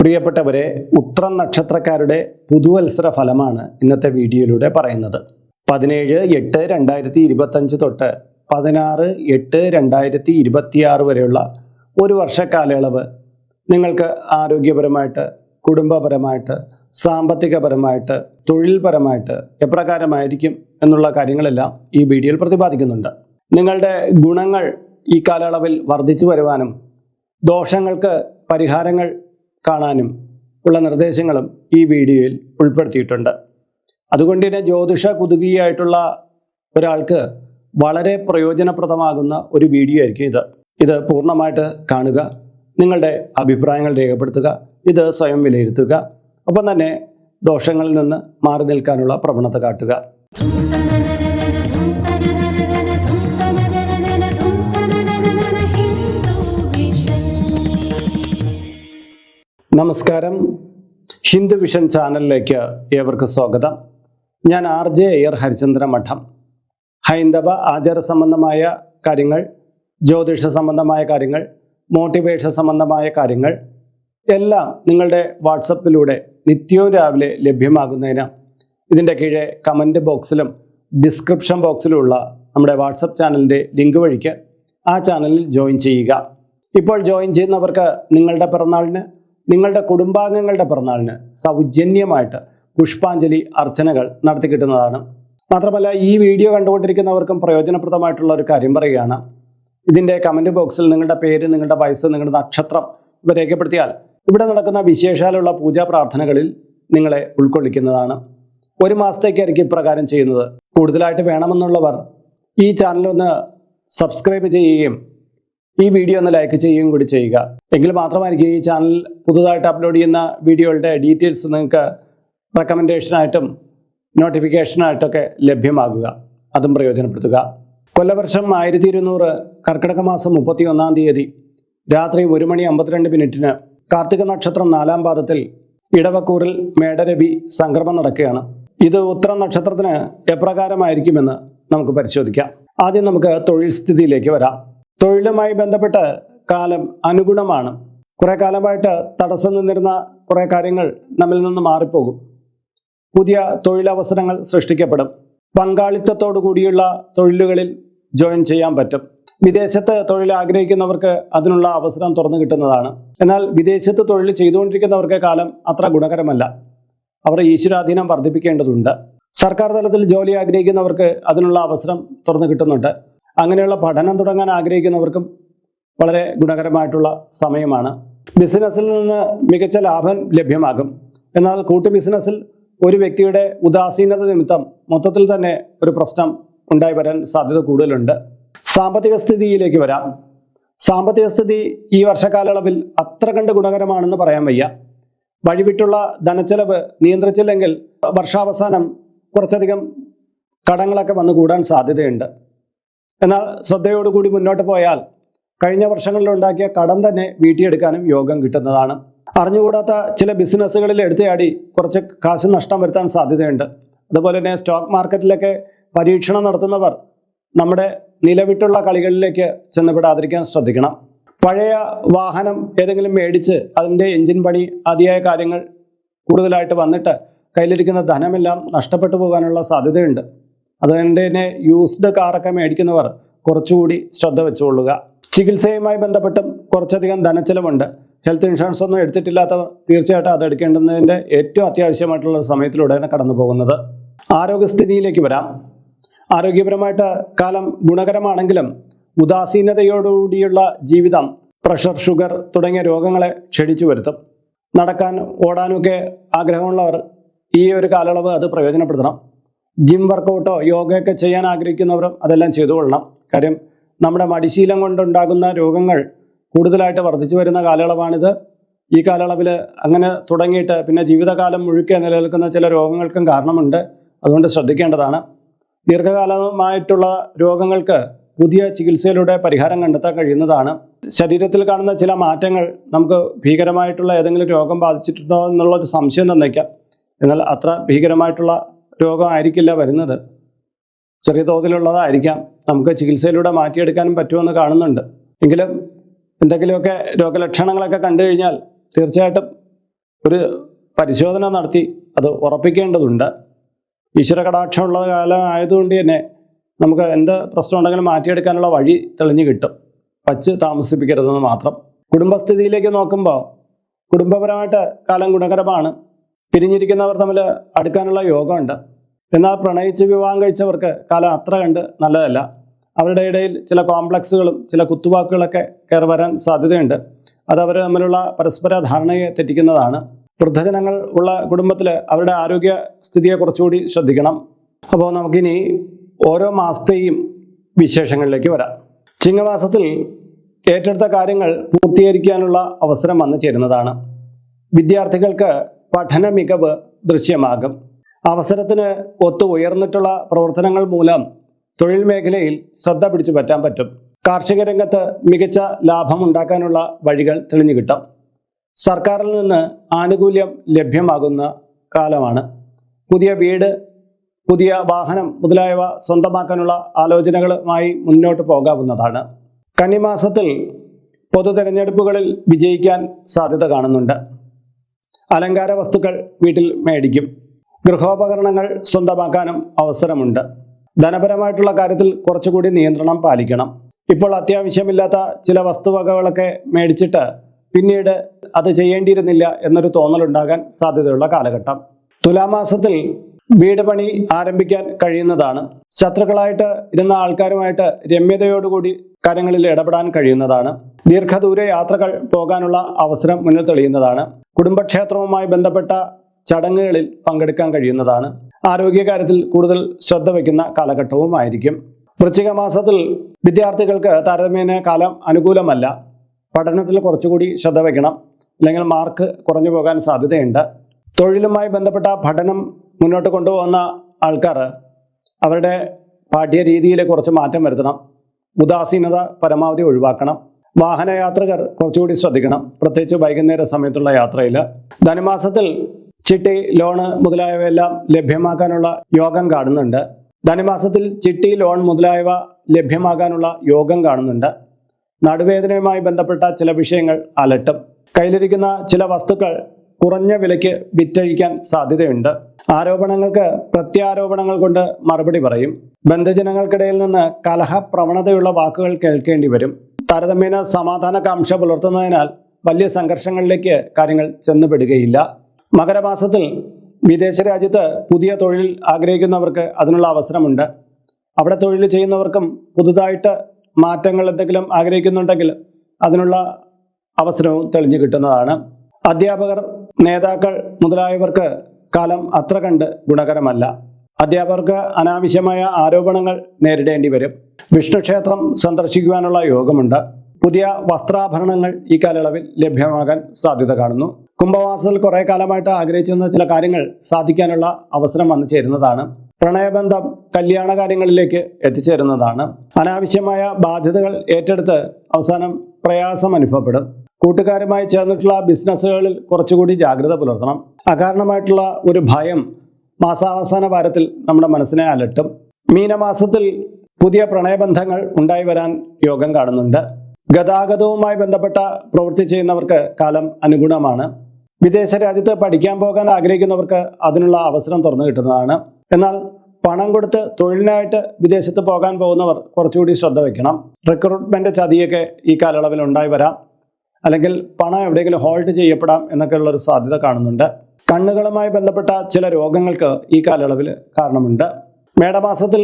പ്രിയപ്പെട്ടവരെ ഉത്രം നക്ഷത്രക്കാരുടെ പുതുവത്സര ഫലമാണ് ഇന്നത്തെ വീഡിയോയിലൂടെ പറയുന്നത്. പതിനേഴ് എട്ട് രണ്ടായിരത്തി ഇരുപത്തഞ്ച് തൊട്ട് പതിനാറ് എട്ട് രണ്ടായിരത്തി ഇരുപത്തിയാറ് വരെയുള്ള ഒരു വർഷ കാലയളവ് നിങ്ങൾക്ക് ആരോഗ്യപരമായിട്ട് കുടുംബപരമായിട്ട് സാമ്പത്തികപരമായിട്ട് തൊഴിൽപരമായിട്ട് എപ്രകാരമായിരിക്കും എന്നുള്ള കാര്യങ്ങളെല്ലാം ഈ വീഡിയോയിൽ പ്രതിപാദിക്കുന്നുണ്ട്. നിങ്ങളുടെ ഗുണങ്ങൾ ഈ കാലയളവിൽ വർദ്ധിച്ചു വരുവാനും ദോഷങ്ങൾക്ക് പരിഹാരങ്ങൾ കാണാനും ഉള്ള നിർദ്ദേശങ്ങളും ഈ വീഡിയോയിൽ ഉൾപ്പെടുത്തിയിട്ടുണ്ട്. അതുകൊണ്ട് തന്നെ ജ്യോതിഷ കുതുകിയായിട്ടുള്ള ഒരാൾക്ക് വളരെ പ്രയോജനപ്രദമാകുന്ന ഒരു വീഡിയോ ആയിരിക്കും ഇത്. ഇത് പൂർണമായിട്ട് കാണുക നിങ്ങളുടെ അഭിപ്രായങ്ങൾ രേഖപ്പെടുത്തുക ഇത് സ്വയം വിലയിരുത്തുക ഒപ്പം തന്നെ ദോഷങ്ങളിൽ നിന്ന് മാറി നിൽക്കാനുള്ള പ്രവണത കാട്ടുക. നമസ്കാരം. ഹിന്ദു വിഷൻ ചാനലിലേക്ക് ഏവർക്ക് സ്വാഗതം. ഞാൻ ആർ ജെ അയ്യർ ഹരിചന്ദ്ര മഠം. ഹൈന്ദവ ആചാര സംബന്ധമായ കാര്യങ്ങൾ ജ്യോതിഷ സംബന്ധമായ കാര്യങ്ങൾ മോട്ടിവേഷൻ സംബന്ധമായ കാര്യങ്ങൾ എല്ലാം നിങ്ങളുടെ വാട്സപ്പിലൂടെ നിത്യവും രാവിലെ ലഭ്യമാകുന്നതിന് ഇതിന്റെ കീഴെ കമന്റ് ബോക്സിലും ഡിസ്ക്രിപ്ഷൻ ബോക്സിലുമുള്ള നമ്മുടെ വാട്സപ്പ് ചാനലിന്റെ ലിങ്ക് വഴിക്ക് ആ ചാനലിൽ ജോയിൻ ചെയ്യുക. ഇപ്പോൾ ജോയിൻ ചെയ്യുന്നവർക്ക് നിങ്ങളുടെ പിറന്നാളിന് നിങ്ങളുടെ കുടുംബാംഗങ്ങളുടെ പിറന്നാളിന് സൗജന്യമായിട്ട് പുഷ്പാഞ്ജലി അർച്ചനകൾ നടത്തി കിട്ടുന്നതാണ്. മാത്രമല്ല ഈ വീഡിയോ കണ്ടുകൊണ്ടിരിക്കുന്നവർക്കും പ്രയോജനപ്രദമായിട്ടുള്ള ഒരു കാര്യം പറയുകയാണ്. ഇതിന്റെ കമന്റ് ബോക്സിൽ നിങ്ങളുടെ പേര് നിങ്ങളുടെ വയസ്സ് നിങ്ങളുടെ നക്ഷത്രം ഇവ രേഖപ്പെടുത്തിയാൽ ഇവിടെ നടക്കുന്ന വിശേഷാലുള്ള പൂജാ പ്രാർത്ഥനകളിൽ നിങ്ങളെ ഉൾക്കൊള്ളിക്കുന്നതാണ്. ഒരു മാസത്തേക്കായിരിക്കും ഇപ്രകാരം ചെയ്യുന്നത്. കൂടുതലായിട്ട് വേണമെന്നുള്ളവർ ഈ ചാനലൊന്ന് സബ്സ്ക്രൈബ് ചെയ്യുകയും ഈ വീഡിയോ ഒന്ന് ലൈക്ക് ചെയ്യുകയും കൂടി ചെയ്യുക. എങ്കിൽ മാത്രമായിരിക്കും ഈ ചാനൽ പുതുതായിട്ട് അപ്ലോഡ് ചെയ്യുന്ന വീഡിയോകളുടെ ഡീറ്റെയിൽസ് നിങ്ങൾക്ക് റെക്കമെൻഡേഷനായിട്ടും നോട്ടിഫിക്കേഷനായിട്ടൊക്കെ ലഭ്യമാകുക. അതും പ്രയോജനപ്പെടുത്തുക. കൊല്ലവർഷം ആയിരത്തി ഇരുന്നൂറ് കർക്കിടക മാസം മുപ്പത്തി ഒന്നാം തീയതി രാത്രി ഒരു മണി അമ്പത്തിരണ്ട് മിനിറ്റിന് കാർത്തിക നക്ഷത്രം നാലാം പാദത്തിൽ ഇടവക്കൂറിൽ മേടരവി സംക്രമം നടക്കുകയാണ്. ഇത് ഉത്തര നക്ഷത്രത്തിന് എപ്രകാരമായിരിക്കുമെന്ന് നമുക്ക് പരിശോധിക്കാം. ആദ്യം നമുക്ക് തൊഴിൽ സ്ഥിതിയിലേക്ക് വരാം. തൊഴിലുമായി ബന്ധപ്പെട്ട് കാലം അനുഗുണമാണ്. കുറെ കാലമായിട്ട് തടസ്സം നിന്നിരുന്ന കുറെ കാര്യങ്ങൾ നമ്മിൽ നിന്ന് മാറിപ്പോകും. പുതിയ തൊഴിലവസരങ്ങൾ സൃഷ്ടിക്കപ്പെടും. പങ്കാളിത്തത്തോടു കൂടിയുള്ള തൊഴിലുകളിൽ ജോയിൻ ചെയ്യാൻ പറ്റും. വിദേശത്ത് തൊഴിൽ ആഗ്രഹിക്കുന്നവർക്ക് അതിനുള്ള അവസരം തുറന്നു കിട്ടുന്നതാണ്. എന്നാൽ വിദേശത്ത് തൊഴിൽ ചെയ്തുകൊണ്ടിരിക്കുന്നവർക്ക് കാലം അത്ര ഗുണകരമല്ല. അവർ ഈശ്വരാധീനം വർദ്ധിപ്പിക്കേണ്ടതുണ്ട്. സർക്കാർ തലത്തിൽ ജോലി ആഗ്രഹിക്കുന്നവർക്ക് അതിനുള്ള അവസരം തുറന്നു കിട്ടുന്നുണ്ട്. അങ്ങനെയുള്ള പഠനം തുടങ്ങാൻ ആഗ്രഹിക്കുന്നവർക്കും വളരെ ഗുണകരമായിട്ടുള്ള സമയമാണ്. ബിസിനസ്സിൽ നിന്ന് മികച്ച ലാഭം ലഭ്യമാകും. എന്നാൽ കൂട്ടു ബിസിനസ്സിൽ ഒരു വ്യക്തിയുടെ ഉദാസീനത നിമിത്തം മൊത്തത്തിൽ തന്നെ ഒരു പ്രശ്നം ഉണ്ടായി വരാൻ സാധ്യത കൂടുതലുണ്ട്. സാമ്പത്തിക സ്ഥിതിയിലേക്ക് വരാം. സാമ്പത്തിക സ്ഥിതി ഈ വർഷകാലയളവിൽ അത്ര കണ്ട് ഗുണകരമാണെന്ന് പറയാൻ വയ്യ. വഴിവിട്ടുള്ള ധനച്ചെലവ് നിയന്ത്രിച്ചില്ലെങ്കിൽ വർഷാവസാനം കുറച്ചധികം കടങ്ങളൊക്കെ വന്നു കൂടാൻ സാധ്യതയുണ്ട്. എന്നാൽ ശ്രദ്ധയോടുകൂടി മുന്നോട്ട് പോയാൽ കഴിഞ്ഞ വർഷങ്ങളിൽ ഉണ്ടാക്കിയ കടം തന്നെ വീട്ടിയെടുക്കാനും യോഗം കിട്ടുന്നതാണ്. അറിഞ്ഞുകൂടാത്ത ചില ബിസിനസ്സുകളിൽ എടുത്തയാടി കുറച്ച് കാശ് നഷ്ടം വരുത്താൻ സാധ്യതയുണ്ട്. അതുപോലെ തന്നെ സ്റ്റോക്ക് മാർക്കറ്റിലൊക്കെ പരീക്ഷണം നടത്തുന്നവർ നമ്മുടെ നിലവിട്ടുള്ള കളികളിലേക്ക് ചെന്നപ്പെടാതിരിക്കാൻ ശ്രദ്ധിക്കണം. പഴയ വാഹനം ഏതെങ്കിലും മേടിച്ച് അതിന്റെ എഞ്ചിൻ പണി അതിയായ കാര്യങ്ങൾ കൂടുതലായിട്ട് വന്നിട്ട് കയ്യിലിരിക്കുന്ന ധനമെല്ലാം നഷ്ടപ്പെട്ടു പോകാനുള്ള സാധ്യതയുണ്ട്. അതുകൊണ്ട് തന്നെ യൂസ്ഡ് കാറൊക്കെ മേടിക്കുന്നവർ കുറച്ചുകൂടി ശ്രദ്ധ വെച്ചുകൊള്ളുക. ചികിത്സയുമായി ബന്ധപ്പെട്ടും കുറച്ചധികം ധനച്ചെലവുണ്ട്. ഹെൽത്ത് ഇൻഷുറൻസ് ഒന്നും എടുത്തിട്ടില്ലാത്തവർ തീർച്ചയായിട്ടും അത് ഏറ്റവും അത്യാവശ്യമായിട്ടുള്ള സമയത്തിലൂടെയാണ് കടന്നു പോകുന്നത്. ആരോഗ്യസ്ഥിതിയിലേക്ക് വരാം. ആരോഗ്യപരമായിട്ട് കാലം ഗുണകരമാണെങ്കിലും ഉദാസീനതയോടുകൂടിയുള്ള ജീവിതം പ്രഷർ ഷുഗർ തുടങ്ങിയ രോഗങ്ങളെ ക്ഷണിച്ചു വരുത്തും. നടക്കാൻ ഓടാനൊക്കെ ആഗ്രഹമുള്ളവർ ഈ ഒരു കാലയളവ് അത് പ്രയോജനപ്പെടുത്തണം. ജിം വർക്കൗട്ടോ യോഗയൊക്കെ ചെയ്യാൻ ആഗ്രഹിക്കുന്നവരും അതെല്ലാം ചെയ്തു കൊള്ളണം കാര്യം നമ്മുടെ മടിശീലം കൊണ്ടുണ്ടാകുന്ന രോഗങ്ങൾ കൂടുതലായിട്ട് വർദ്ധിച്ചു വരുന്ന കാലയളവാണിത്. ഈ കാലയളവിൽ അങ്ങനെ തുടങ്ങിയിട്ട് പിന്നെ ജീവിതകാലം മുഴുക്കെ നിലനിൽക്കുന്ന ചില രോഗങ്ങൾക്കും കാരണമുണ്ട്. അതുകൊണ്ട് ശ്രദ്ധിക്കേണ്ടതാണ്. ദീർഘകാലമായിട്ടുള്ള രോഗങ്ങൾക്ക് പുതിയ ചികിത്സയിലൂടെ പരിഹാരം കണ്ടെത്താൻ കഴിയുന്നതാണ്. ശരീരത്തിൽ കാണുന്ന ചില മാറ്റങ്ങൾ നമുക്ക് ഭീകരമായിട്ടുള്ള ഏതെങ്കിലും രോഗം ബാധിച്ചിട്ടുണ്ടോ എന്നുള്ളൊരു സംശയം തന്നേക്കാം. എന്നാൽ അത്ര ഭീകരമായിട്ടുള്ള രോഗമായിരിക്കില്ല വരുന്നത്. ചെറിയ തോതിലുള്ളതായിരിക്കാം. നമുക്ക് ചികിത്സയിലൂടെ മാറ്റിയെടുക്കാനും പറ്റുമെന്ന് കാണുന്നുണ്ട്. എങ്കിലും എന്തെങ്കിലുമൊക്കെ രോഗലക്ഷണങ്ങളൊക്കെ കണ്ടു കഴിഞ്ഞാൽ തീർച്ചയായിട്ടും ഒരു പരിശോധന നടത്തി അത് ഉറപ്പിക്കേണ്ടതുണ്ട്. ഈശ്വര കടാക്ഷമുള്ള കാലം ആയതുകൊണ്ട് തന്നെ നമുക്ക് എന്ത് പ്രശ്നം ഉണ്ടെങ്കിലും മാറ്റിയെടുക്കാനുള്ള വഴി തെളിഞ്ഞു കിട്ടും. വച്ച് താമസിപ്പിക്കരുതെന്ന് മാത്രം. കുടുംബസ്ഥിതിയിലേക്ക് നോക്കുമ്പോൾ കുടുംബപരമായിട്ട് കാലം ഗുണകരമാണ്. പിരിഞ്ഞിരിക്കുന്നവർ തമ്മിൽ അടുക്കാനുള്ള യോഗമുണ്ട്. എന്നാൽ പ്രണയിച്ച് വിവാഹം കഴിച്ചവർക്ക് കാലം അത്ര കണ്ട് നല്ലതല്ല. അവരുടെ ഇടയിൽ ചില കോംപ്ലക്സുകളും ചില കുത്തുവാക്കുകളൊക്കെ കയറി വരാൻ സാധ്യതയുണ്ട്. അത് അവർ തമ്മിലുള്ള പരസ്പര ധാരണയെ തെറ്റിക്കുന്നതാണ്. വൃദ്ധജനങ്ങൾ ഉള്ള കുടുംബത്തിൽ അവരുടെ ആരോഗ്യ സ്ഥിതിയെ കുറച്ചുകൂടി ശ്രദ്ധിക്കണം. അപ്പോൾ നമുക്കിനി ഓരോ മാസത്തെയും വിശേഷങ്ങളിലേക്ക് വരാം. ചിങ്ങമാസത്തിൽ ഏറ്റെടുത്ത കാര്യങ്ങൾ പൂർത്തീകരിക്കാനുള്ള അവസരം വന്നു ചേരുന്നതാണ്. വിദ്യാർത്ഥികൾക്ക് പഠന മികവ് ദൃശ്യമാകും. അവസരത്തിന് ഒത്തു ഉയർന്നിട്ടുള്ള പ്രവർത്തനങ്ങൾ മൂലം തൊഴിൽ മേഖലയിൽ ശ്രദ്ധ പിടിച്ചു പറ്റാൻ പറ്റും. കാർഷിക രംഗത്ത് മികച്ച ലാഭം ഉണ്ടാക്കാനുള്ള വഴികൾ തെളിഞ്ഞു കിട്ടും. സർക്കാരിൽ നിന്ന് ആനുകൂല്യം ലഭ്യമാകുന്ന കാലമാണ്. പുതിയ വീട് പുതിയ വാഹനം മുതലായവ സ്വന്തമാക്കാനുള്ള ആലോചനകളുമായി മുന്നോട്ട് പോകാവുന്നതാണ്. കന്നിമാസത്തിൽ പൊതു തെരഞ്ഞെടുപ്പുകളിൽ വിജയിക്കാൻ സാധ്യത കാണുന്നുണ്ട്. അലങ്കാര വസ്തുക്കൾ വീട്ടിൽ മേടിക്കും. ഗൃഹോപകരണങ്ങൾ സ്വന്തമാക്കാനും അവസരമുണ്ട്. ധനപരമായിട്ടുള്ള കാര്യത്തിൽ കുറച്ചുകൂടി നിയന്ത്രണം പാലിക്കണം. ഇപ്പോൾ അത്യാവശ്യമില്ലാത്ത ചില വസ്തുവകകളൊക്കെ മേടിച്ചിട്ട് പിന്നീട് അത് ചെയ്യേണ്ടിയിരുന്നില്ല എന്നൊരു തോന്നലുണ്ടാകാൻ സാധ്യതയുള്ള കാലഘട്ടം. തുലാമാസത്തിൽ വീട് പണി ആരംഭിക്കാൻ കഴിയുന്നതാണ്. ശത്രുക്കളായിട്ട് ഇരുന്ന ആൾക്കാരുമായിട്ട് രമ്യതയോടുകൂടി കാര്യങ്ങളിൽ ഇടപെടാൻ കഴിയുന്നതാണ്. ദീർഘദൂര യാത്രകൾ പോകാനുള്ള അവസരം മുന്നിൽ തെളിയുന്നതാണ്. കുടുംബക്ഷേത്രവുമായി ബന്ധപ്പെട്ട ചടങ്ങുകളിൽ പങ്കെടുക്കാൻ കഴിയുന്നതാണ്. ആരോഗ്യകാര്യത്തിൽ കൂടുതൽ ശ്രദ്ധ വയ്ക്കുന്ന കാലഘട്ടവുമായിരിക്കും. വൃശ്ചിക മാസത്തിൽ വിദ്യാർത്ഥികൾക്ക് താരതമ്യേന കാലം അനുകൂലമല്ല. പഠനത്തിൽ കുറച്ചുകൂടി ശ്രദ്ധ വയ്ക്കണം. അല്ലെങ്കിൽ മാർക്ക് കുറഞ്ഞു പോകാൻ സാധ്യതയുണ്ട്. തൊഴിലുമായി ബന്ധപ്പെട്ട പഠനം മുന്നോട്ട് കൊണ്ടുപോകുന്ന ആൾക്കാർ അവരുടെ പാഠ്യ രീതിയിൽ കുറച്ച് മാറ്റം വരുത്തണം. ഉദാസീനത പരമാവധി ഒഴിവാക്കണം. വാഹനയാത്രികർ കുറച്ചുകൂടി ശ്രദ്ധിക്കണം. പ്രത്യേകിച്ച് വൈകുന്നേര സമയത്തുള്ള യാത്രയിൽ. ധനുമാസത്തിൽ ചിട്ടി ലോണ് മുതലായവയെല്ലാം ലഭ്യമാക്കാനുള്ള യോഗം കാണുന്നുണ്ട്. ധനുമാസത്തിൽ ചിട്ടി ലോൺ മുതലായവ ലഭ്യമാകാനുള്ള യോഗം കാണുന്നുണ്ട്. നടുവേദനയുമായി ബന്ധപ്പെട്ട ചില വിഷയങ്ങൾ അലട്ടും. കയ്യിലിരിക്കുന്ന ചില വസ്തുക്കൾ കുറഞ്ഞ വിലയ്ക്ക് വിറ്റഴിക്കാൻ സാധ്യതയുണ്ട്. ആരോപണങ്ങൾക്ക് പ്രത്യാരോപണങ്ങൾ കൊണ്ട് മറുപടി പറയും. ബന്ധുജനങ്ങൾക്കിടയിൽ നിന്ന് കലഹ പ്രവണതയുള്ള വാക്കുകൾ കേൾക്കേണ്ടി വരും. താരതമ്യേന സമാധാനകാംക്ഷ പുലർത്തുന്നതിനാൽ വലിയ സംഘർഷങ്ങളിലേക്ക് കാര്യങ്ങൾ ചെന്നുപെടുകയില്ല. മകരമാസത്തിൽ വിദേശ രാജ്യത്ത് പുതിയ തൊഴിൽ ആഗ്രഹിക്കുന്നവർക്ക് അതിനുള്ള അവസരമുണ്ട്. അവിടെ തൊഴിൽ ചെയ്യുന്നവർക്കും പുതുതായിട്ട് മാറ്റങ്ങൾ എന്തെങ്കിലും ആഗ്രഹിക്കുന്നുണ്ടെങ്കിൽ അതിനുള്ള അവസരവും തെളിഞ്ഞു കിട്ടുന്നതാണ്. അധ്യാപകർ നേതാക്കൾ മുതലായവർക്ക് കാലം അത്ര കണ്ട് ഗുണകരമല്ല. അധ്യാപകർക്ക് അനാവശ്യമായ ആരോപണങ്ങൾ നേരിടേണ്ടി വരും. വിഷ്ണു ക്ഷേത്രം സന്ദർശിക്കുവാനുള്ള യോഗമുണ്ട്. പുതിയ വസ്ത്രാഭരണങ്ങൾ ഈ കാലയളവിൽ ലഭ്യമാകാൻ സാധ്യത കാണുന്നു. കുംഭമാസത്തിൽ കുറെ കാലമായിട്ട് ആഗ്രഹിച്ചിരുന്ന ചില കാര്യങ്ങൾ സാധിക്കാനുള്ള അവസരം വന്നു ചേരുന്നതാണ്. പ്രണയബന്ധം കല്യാണ കാര്യങ്ങളിലേക്ക് എത്തിച്ചേരുന്നതാണ്. അനാവശ്യമായ ബാധ്യതകൾ ഏറ്റെടുത്ത് അവസാനം പ്രയാസം അനുഭവപ്പെടും. കൂട്ടുകാരുമായി ചേർന്നിട്ടുള്ള ബിസിനസ്സുകളിൽ കുറച്ചുകൂടി ജാഗ്രത പുലർത്തണം. അകാരണമായിട്ടുള്ള ഒരു ഭയം മാസാവസാന വാരത്തിൽ നമ്മുടെ മനസ്സിനെ അലട്ടും. മീനമാസത്തിൽ പുതിയ പ്രണയബന്ധങ്ങൾ ഉണ്ടായി വരാൻ യോഗം കാണുന്നുണ്ട്. ഗതാഗതവുമായി ബന്ധപ്പെട്ട പ്രവൃത്തി ചെയ്യുന്നവർക്ക് കാലം അനുഗുണമാണ്. വിദേശ രാജ്യത്ത് പഠിക്കാൻ പോകാൻ ആഗ്രഹിക്കുന്നവർക്ക് അതിനുള്ള അവസരം തുറന്നു കിട്ടുന്നതാണ്. എന്നാൽ പണം കൊടുത്ത് തൊഴിലിനായിട്ട് വിദേശത്ത് പോകാൻ പോകുന്നവർ കുറച്ചുകൂടി ശ്രദ്ധ വയ്ക്കണം. റിക്രൂട്ട്മെന്റ് ചതിയൊക്കെ ഈ കാലയളവിൽ ഉണ്ടായി വരാം. അല്ലെങ്കിൽ പണം എവിടെയെങ്കിലും ഹോൾഡ് ചെയ്യപ്പെടാം എന്നൊക്കെയുള്ള ഒരു സാധ്യത കാണുന്നുണ്ട്. കണ്ണുകളുമായി ബന്ധപ്പെട്ട ചില രോഗങ്ങൾക്ക് ഈ കാലയളവിൽ കാരണമുണ്ട്. മേടമാസത്തിൽ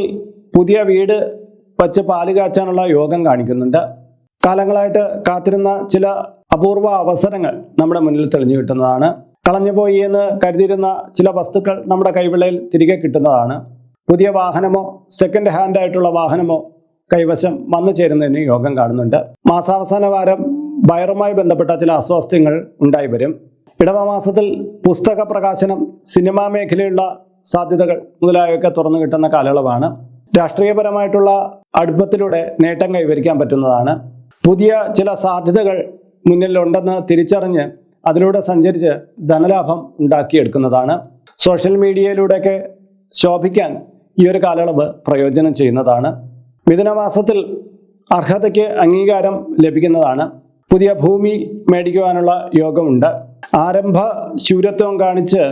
പുതിയ വീട് വച്ച് പാൽ കാച്ചാനുള്ള യോഗം കാണിക്കുന്നുണ്ട്. കാലങ്ങളായിട്ട് കാത്തിരുന്ന ചില അപൂർവ അവസരങ്ങൾ നമ്മുടെ മുന്നിൽ തെളിഞ്ഞു കിട്ടുന്നതാണ്. കളഞ്ഞുപോയി എന്ന് കരുതിയിരുന്ന ചില വസ്തുക്കൾ നമ്മുടെ കൈവിളയിൽ തിരികെ കിട്ടുന്നതാണ്. പുതിയ വാഹനമോ സെക്കൻഡ് ഹാൻഡ് ആയിട്ടുള്ള വാഹനമോ കൈവശം വന്നു ചേരുന്നതിന് യോഗം കാണുന്നുണ്ട്. മാസാവസാന വാരം വയറുമായി ബന്ധപ്പെട്ട ചില അസ്വാസ്ഥ്യങ്ങൾ ഉണ്ടായി വരും. ഇടവമാസത്തിൽ പുസ്തക പ്രകാശനം സിനിമാ മേഖലയുള്ള സാധ്യതകൾ മുതലായവയൊക്കെ തുറന്നു കിട്ടുന്ന കാലയളവാണ്. രാഷ്ട്രീയപരമായിട്ടുള്ള അടുപ്പത്തിലൂടെ നേട്ടം കൈവരിക്കാൻ പറ്റുന്നതാണ്. പുതിയ ചില സാധ്യതകൾ മുന്നിലുണ്ടെന്ന് തിരിച്ചറിഞ്ഞ് അതിലൂടെ സഞ്ചരിച്ച് ധനലാഭം ഉണ്ടാക്കിയെടുക്കുന്നതാണ്. സോഷ്യൽ മീഡിയയിലൂടെയൊക്കെ ശോഭിക്കാൻ ഈ ഒരു കാലയളവ് പ്രയോജനം ചെയ്യുന്നതാണ്. മിഥുനമാസത്തിൽ അർഹതയ്ക്ക് അംഗീകാരം ലഭിക്കുന്നതാണ്. പുതിയ ഭൂമി മേടിക്കുവാനുള്ള യോഗമുണ്ട്. ആരംഭ ശൂരത്വം കാണിച്ച്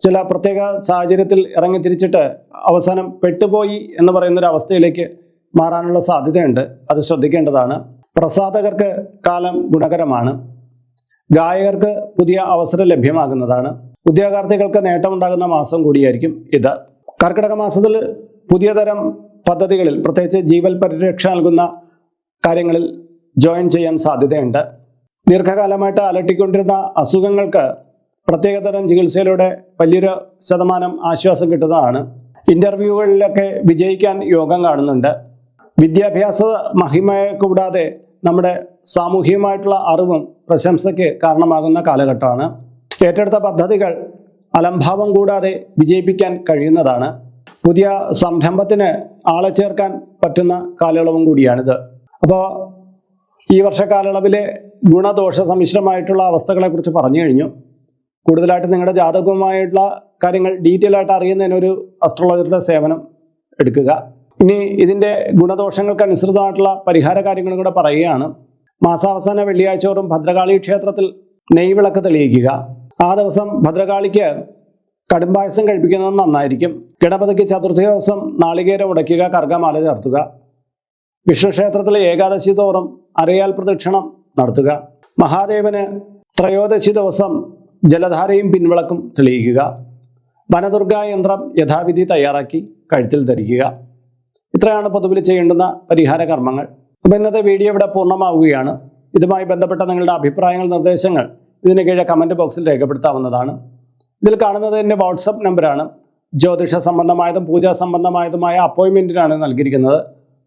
ചില പ്രത്യേക സാഹചര്യത്തിൽ ഇറങ്ങി തിരിച്ചിട്ട് അവസാനം പെട്ടുപോയി എന്ന് പറയുന്ന ഒരു അവസ്ഥയിലേക്ക് മാറാനുള്ള സാധ്യതയുണ്ട്. അത് ശ്രദ്ധിക്കേണ്ടതാണ്. പ്രസാധകർക്ക് കാലം ഗുണകരമാണ്. ഗായകർക്ക് പുതിയ അവസരം ലഭ്യമാകുന്നതാണ്. ഉദ്യോഗാർത്ഥികൾക്ക് നേട്ടമുണ്ടാകുന്ന മാസം കൂടിയായിരിക്കും ഇത്. കർക്കിടക മാസത്തിൽ പുതിയ തരം പദ്ധതികളിൽ പ്രത്യേകിച്ച് ജീവൽ പരിരക്ഷ നൽകുന്ന കാര്യങ്ങളിൽ ജോയിൻ ചെയ്യാൻ സാധ്യതയുണ്ട്. ദീർഘകാലമായിട്ട് അലട്ടിക്കൊണ്ടിരുന്ന അസുഖങ്ങൾക്ക് പ്രത്യേകതരം ചികിത്സയിലൂടെ വലിയൊരു ശതമാനം ആശ്വാസം കിട്ടുന്നതാണ്. ഇന്റർവ്യൂകളിലൊക്കെ വിജയിക്കാൻ യോഗം കാണുന്നുണ്ട്. വിദ്യാഭ്യാസ മഹിമയെ കൂടാതെ നമ്മുടെ സാമൂഹികമായിട്ടുള്ള അറിവും പ്രശംസയ്ക്ക് കാരണമാകുന്ന കാലഘട്ടമാണ്. ഏറ്റെടുത്ത പദ്ധതികൾ അലംഭാവം കൂടാതെ വിജയിപ്പിക്കാൻ കഴിയുന്നതാണ്. പുതിയ സംരംഭത്തിന് ആളെ ചേർക്കാൻ പറ്റുന്ന കാലയളവും കൂടിയാണിത്. അപ്പോൾ ഈ വർഷക്കാലയളവിലെ ഗുണദോഷ സമ്മിശ്രമായിട്ടുള്ള അവസ്ഥകളെ കുറിച്ച് പറഞ്ഞു കഴിഞ്ഞു. കൂടുതലായിട്ട് നിങ്ങളുടെ ജാതകവുമായിട്ടുള്ള കാര്യങ്ങൾ ഡീറ്റെയിൽ ആയിട്ട് അറിയുന്നതിനൊരു അസ്ട്രോളജറുടെ സേവനം എടുക്കുക. ഇനി ഇതിന്റെ ഗുണദോഷങ്ങൾക്ക് അനുസൃതമായിട്ടുള്ള പരിഹാര കാര്യങ്ങളും കൂടെ പറയുകയാണ്. മാസാവസാന വെള്ളിയാഴ്ച തോറും ഭദ്രകാളി ക്ഷേത്രത്തിൽ നെയ്വിളക്ക് തെളിയിക്കുക. ആ ദിവസം ഭദ്രകാളിക്ക് കടുംപായസം കഴിപ്പിക്കുന്നത് നന്നായിരിക്കും. ഗണപതിക്ക് ചതുർത്ഥി ദിവസം നാളികേരം ഉടയ്ക്കുക കർഗമാല ചേർത്തുക. വിഷ്ണു ക്ഷേത്രത്തിലെ ഏകാദശി തോറും അറിയാൽ പ്രദക്ഷിണം നടത്തുക. മഹാദേവന് ത്രയോദശി ദിവസം ജലധാരയും പിൻവിളക്കും തെളിയിക്കുക. വനദുർഗാ യന്ത്രം യഥാവിധി തയ്യാറാക്കി കഴുത്തിൽ ധരിക്കുക. ഇത്രയാണ് പൊതുവിൽ ചെയ്യേണ്ടുന്ന പരിഹാര കർമ്മങ്ങൾ. അപ്പോൾ ഇന്നത്തെ വീഡിയോ ഇവിടെ പൂർണമാവുകയാണ്. ഇതുമായി ബന്ധപ്പെട്ട നിങ്ങളുടെ അഭിപ്രായങ്ങൾ നിർദ്ദേശങ്ങൾ ഇതിന് കീഴെ കമന്റ് ബോക്സിൽ രേഖപ്പെടുത്താവുന്നതാണ്. ഇതിൽ കാണുന്നത് എന്റെ വാട്സപ്പ് നമ്പറാണ് ജ്യോതിഷ സംബന്ധമായതും പൂജാ സംബന്ധമായതുമായ അപ്പോയിൻമെന്റിനാണ് നൽകിയിരിക്കുന്നത്.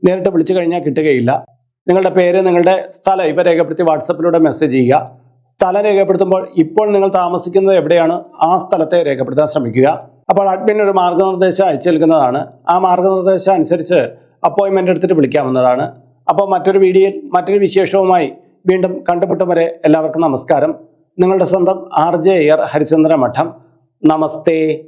നേരിട്ട് വിളിച്ചു കഴിഞ്ഞാൽ കിട്ടുകയില്ല. നിങ്ങളുടെ പേര് നിങ്ങളുടെ സ്ഥലം ഇവ രേഖപ്പെടുത്തി വാട്സപ്പിലൂടെ മെസ്സേജ് ചെയ്യുക. സ്ഥലം രേഖപ്പെടുത്തുമ്പോൾ ഇപ്പോൾ നിങ്ങൾ താമസിക്കുന്നത് എവിടെയാണ്? ആ സ്ഥലത്തെ രേഖപ്പെടുത്താൻ ശ്രമിക്കുക. അപ്പോൾ അഡ്മിൻ ഒരു മാർഗനിർദ്ദേശം അയച്ചു നൽകുന്നതാണ്. ആ മാർഗനിർദ്ദേശം അനുസരിച്ച് അപ്പോയിൻമെന്റ് എടുത്തിട്ട് വിളിക്കാവുന്നതാണ്. അപ്പോൾ മറ്റൊരു വീഡിയോ മറ്റൊരു വിശേഷവുമായി വീണ്ടും കണ്ടുമുട്ടും വരെ എല്ലാവർക്കും നമസ്കാരം. നിങ്ങളുടെ സ്വന്തം ആർ ജെ എയർ ഹരിചന്ദ്ര മഠം നമസ്തേ.